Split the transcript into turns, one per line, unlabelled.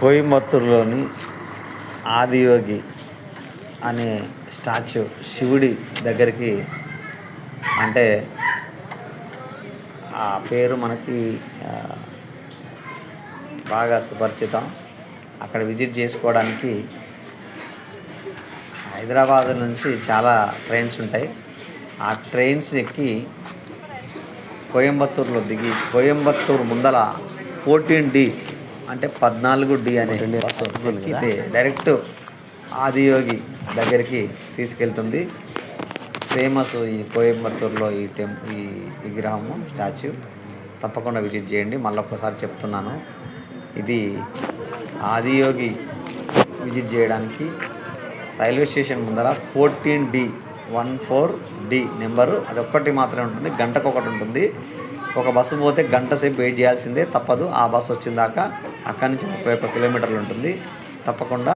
కోయంబత్తూరులోని ఆదియోగి అనే స్టాచ్యూ శివుడి దగ్గరికి అంటే ఆ పేరు మనకి బాగా సుపరిచితం. అక్కడ విజిట్ చేసుకోవడానికి హైదరాబాద్ నుంచి చాలా ట్రైన్స్ ఉంటాయి. ఆ ట్రైన్స్ ఎక్కి కోయంబత్తూరులో దిగి కోయంబత్తూరు ముందల ఫోర్టీన్ డి అంటే పద్నాలుగు డి అనే బస్సు ఎక్కితే డైరెక్ట్ ఆదియోగి దగ్గరికి తీసుకెళ్తుంది. ఫేమస్ ఈ కోయంబత్తూరులో ఈ టెంప్ ఈ విగ్రహము స్టాచ్యూ. తప్పకుండా విజిట్ చేయండి. మళ్ళీ ఒక్కసారి చెప్తున్నాను. ఇది ఆదియోగి విజిట్ చేయడానికి రైల్వే స్టేషన్ ముందర fourteen D one four D number. అది ఒక్కటి మాత్రమే ఉంటుంది. గంటకు ఒకటి ఉంటుంది. ఒక బస్సు పోతే గంట సేపు వెయిట్ చేయాల్సిందే తప్పదు. ఆ బస్సు వచ్చిన దాకా అక్కడి నుంచి ముప్పై ఒక్క కిలోమీటర్లు ఉంటుంది. తప్పకుండా